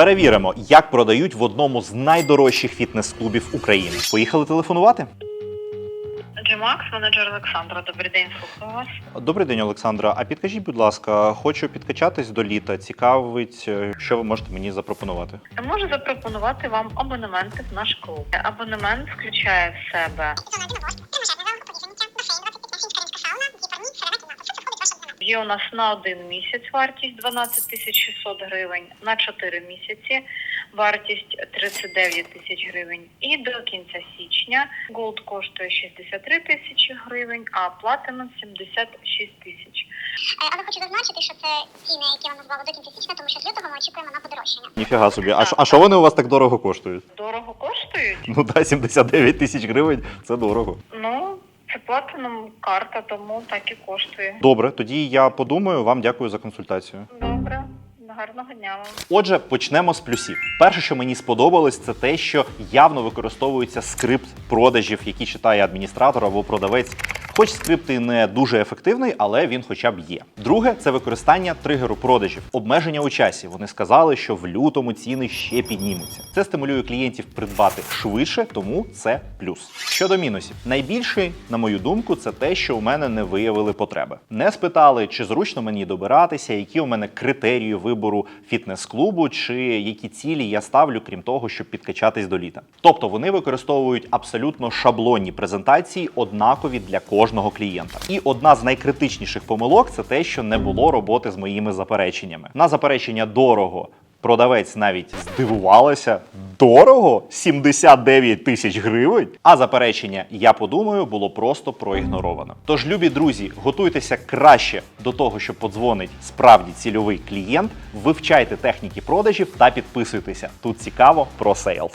Перевіримо, як продають в одному з найдорожчих фітнес-клубів України. Поїхали телефонувати? Джимакс, менеджер Олександра. Добрий день, слухаю вас. Добрий день, Олександра. А підкажіть, будь ласка, хочу підкачатись до літа. Цікавить, е, що ви можете мені запропонувати. Я можу запропонувати вам абонементи в наш клуб. Абонемент включає в себе Є у нас на один місяць вартість 12 тисяч 600 гривень, на 4 місяці вартість 39 тисяч гривень. І до кінця січня Gold коштує 63 тисячі гривень, а Platinum 76 тисяч. Е, Але хочу зазначити, що це ціни, які я назвала до кінця січня, тому що з лютого ми очікуємо на подорожчання. Ніфіга собі. А, що- а що вони у вас так дорого коштують? Дорого коштують? Ну та 79 тисяч гривень це дорого. Ну, це платином карта, тому так і коштує. Добре, тоді я подумаю. Вам дякую за консультацію. Добре, гарного дня вам. Отже, почнемо з плюсів. Перше, що мені сподобалось, це те, що явно використовується скрипт продажів, який читає адміністратор або продавець. Хоч скрипт і не дуже ефективний, але він хоча б є. Друге це використання тригеру продажів, обмеження у часі. Вони сказали, що в лютому ціни ще піднімуться. Це стимулює клієнтів придбати швидше, тому це плюс. Щодо мінусів, найбільший, на мою думку, це те, що у мене не виявили потреби. Не спитали, чи зручно мені добиратися, які у мене критерії вибору фітнес-клубу, чи які цілі я ставлю, крім того, щоб підкачатись до літа. Тобто вони використовують абсолютно шаблонні презентації, однакові для кожного клієнта. І одна з найкритичніших помилок це те, що не було роботи з моїми запереченнями. На заперечення дорого. Продавець навіть здивувалася. Дорого 79 тисяч гривень. А заперечення, я подумаю, було просто проігноровано. Тож, любі друзі, готуйтеся краще до того, що подзвонить справді цільовий клієнт. Вивчайте техніки продажів та підписуйтеся. Тут цікаво про сейлс.